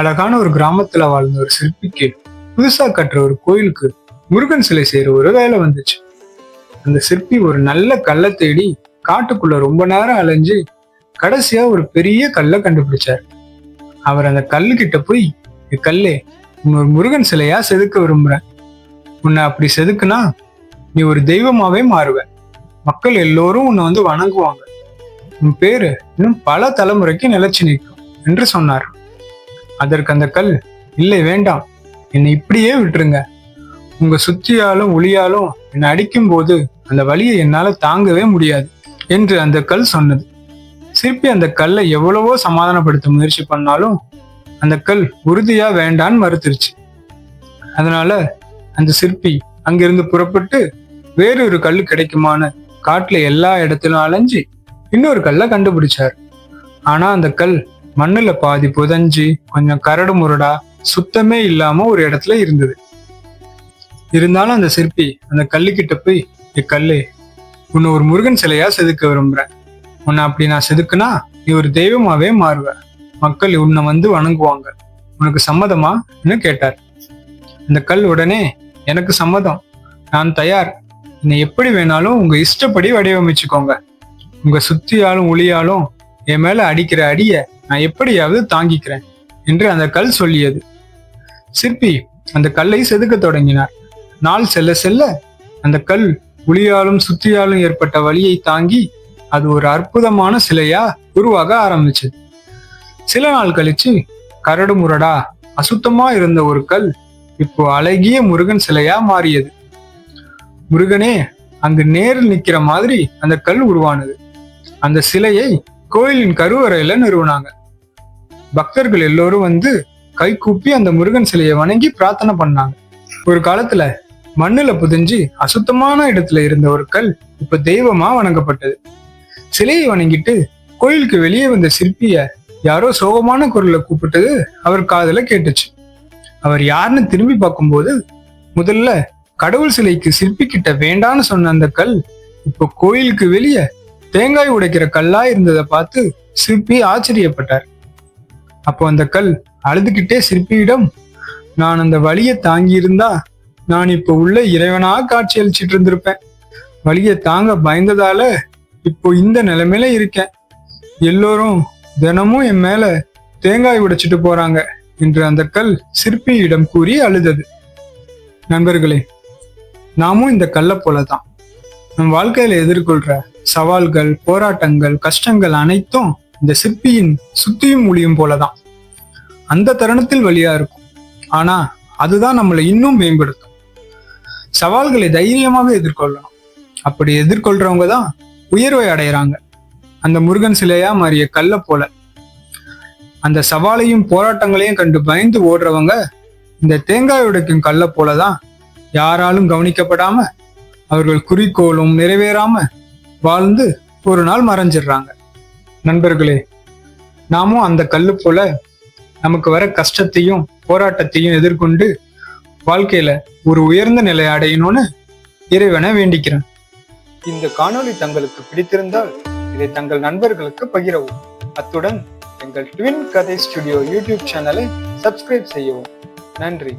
அழகான ஒரு கிராமத்துல வாழ்ந்த ஒரு சிற்பிக்கு புதுசா கட்டுற ஒரு கோயிலுக்கு முருகன் சிலை செய்யற ஒரு வேலை வந்துச்சு. அந்த சிற்பி ஒரு நல்ல கல்லை தேடி காட்டுக்குள்ள ரொம்ப நேரம் அலைஞ்சு கடைசியா ஒரு பெரிய கல்லை கண்டுபிடிச்சார். அவர் அந்த கல்லு கிட்ட போய் கல்லே முருகன் சிலையா செதுக்க விரும்புறேன். உன்னை அப்படி செதுக்குனா நீ ஒரு தெய்வமாவே மாறுவ. மக்கள் எல்லோரும் உன்னை வந்து வணங்குவாங்க. உன் பேரு இன்னும் பல தலைமுறைக்கு நிலைச்சு நிற்கும் என்று சொன்னார். அதற்கு அந்த கல் இல்லை வேண்டாம். என்னை இப்படியே விட்டுருங்க. உங்க சுத்தியாலும் ஒளியாலும் என்னை அடிக்கும் போது அந்த வழியை என்னால தாங்கவே முடியாது என்று அந்த கல் சொன்னது. சிற்பி அந்த கல்லை எவ்வளவோ சமாதானப்படுத்த முயற்சி பண்ணாலும் அந்த கல் உறுதியா வேண்டான்னு மறுத்துருச்சு. அதனால அந்த சிற்பி அங்கிருந்து புறப்பட்டு வேறொரு கல் கிடைக்குமான்னு காட்டுல எல்லா இடத்திலும் அலைஞ்சு இன்னொரு கல்லை கண்டுபிடிச்சார். ஆனா அந்த கல் மண்ணுல பாதி புதஞ்சு கொஞ்சம் கரடு முரடா சுத்தமே இல்லாம ஒரு இடத்துல இருந்தது. இருந்தாலும் அந்த சிற்பி அந்த கல்லுக்கிட்ட போய் "ஏ கல்லு உன்னை ஒரு முருகன் சிலையா செதுக்க விரும்புறேன். உன்னை அப்படி நான் செதுக்குனா நீ ஒரு தெய்வமாவே மாறுவ. மக்கள் உன்னை வந்து வணங்குவாங்க. உனக்கு சம்மதமா? கேட்டார். அந்த கல் உடனே எனக்கு சம்மதம். நான் தயார். என்னை எப்படி வேணாலும் உங்க இஷ்டப்படி வடிவமைச்சுக்கோங்க. உங்க சுத்தியாலும் ஒளியாலும் என் மேல அடிக்கிற அடிய நான் எப்படியாவது தாங்கிக்கிறேன் என்று அந்த கல் சொல்லியது. சிற்பி அந்த கல்லை செதுக்க தொடங்கினார். நாள் செல்ல செல்ல அந்த கல் உளியாலும் சுத்தியாலும் ஏற்பட்ட வழியை தாங்கி அது ஒரு அற்புதமான சிலையா உருவாக ஆரம்பிச்சது. சில நாள் கழிச்சு கரடு முரடா அசுத்தமா இருந்த ஒரு கல் இப்போ அழகிய முருகன் சிலையா மாறியது. முருகனே அங்கு நேரில் நிக்கிற மாதிரி அந்த கல் உருவானது. அந்த சிலையை கோயிலின் கருவறையில நிறுவனாங்க. பக்தர்கள் எல்லோரும் வந்து கை கூப்பி அந்த முருகன் சிலையை வணங்கி பிரார்த்தனை பண்ணாங்க. ஒரு காலத்துல மண்ணுல புதிஞ்சு அசுத்தமான இடத்துல இருந்த ஒரு கல் இப்ப தெய்வமா வணங்கப்பட்டது. சிலையை வணங்கிட்டு கோயிலுக்கு வெளியே வந்த சிற்பிய யாரோ சோகமான குரல்ல கூப்பிட்டது அவர் காதுல கேட்டுச்சு. அவர் யாருன்னு திரும்பி பார்க்கும்போது முதல்ல கடவுள் சிலைக்கு சிற்பி கிட்ட வேண்டான்னு சொன்ன அந்த கல் இப்போ கோயிலுக்கு வெளியே தேங்காய் உடைக்கிற கல்லா இருந்ததை பார்த்து சிற்பி ஆச்சரியப்பட்டார். அப்போ அந்த கல் அழுதுகிட்டே சிற்பியிடம் நான் அந்த வழியை தாங்கி இருந்தா நான் இப்போ உள்ள இறைவனா காட்சி அளிச்சிட்டு இருந்திருப்பேன். வழியை தாங்க பயந்ததால இப்போ இந்த நிலைமையில இருக்கேன். எல்லோரும் தினமும் என் மேல தேங்காய் உடைச்சிட்டு போறாங்க என்று அந்த கல் சிற்பியிடம் கூறி அழுதது. நண்பர்களே நாமும் இந்த கல்லை போலதான். நம் வாழ்க்கையில எதிர்கொள்ற சவால்கள் போராட்டங்கள் கஷ்டங்கள் அனைத்தும் இந்த சிற்பியின் சுத்தியும் ஒளியும் போலதான். அந்த தருணத்தில் வழியா இருக்கும். ஆனா அதுதான் நம்மளை இன்னும் மேம்படுத்தும். சவால்களை தைரியமாக எதிர்கொள்ளணும். அப்படி எதிர்கொள்றவங்க தான் உயர்வை அடையிறாங்க. அந்த முருகன் சிலையா மாறிய கல்லை போல. அந்த சவாலையும் போராட்டங்களையும் கண்டு பயந்து ஓடுறவங்க இந்த தேங்காய் உடைக்கும் கல்லை போலதான் யாராலும் கவனிக்கப்படாம அவர்கள் குறிக்கோளும் நிறைவேறாம வாழ்ந்து ஒரு நாள் மறைஞ்சிடுறாங்க. நண்பர்களே நாமும் அந்த கல்லு போல நமக்கு வர கஷ்டத்தையும் போராட்டத்தையும் எதிர்கொண்டு வாழ்க்கையில ஒரு உயர்ந்த நிலை அடையணும்னு இறைவனை வேண்டிக்கிறேன். இந்த காணொளி தங்களுக்கு பிடித்திருந்தால் இதை தங்கள் நண்பர்களுக்கு பகிரவும். அத்துடன் எங்கள் ட்வின் கதை ஸ்டுடியோ யூடியூப் சேனலை சப்ஸ்கிரைப் செய்யவும். நன்றி.